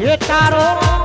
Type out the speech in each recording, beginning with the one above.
એ તારો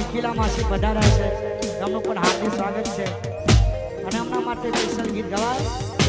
નિખિલા માસી પધાર્યા છે. એમનું પણ હાર્દિક સ્વાગત છે. અને એમના માટે સ્પેશિયલ ગીત ગવાય.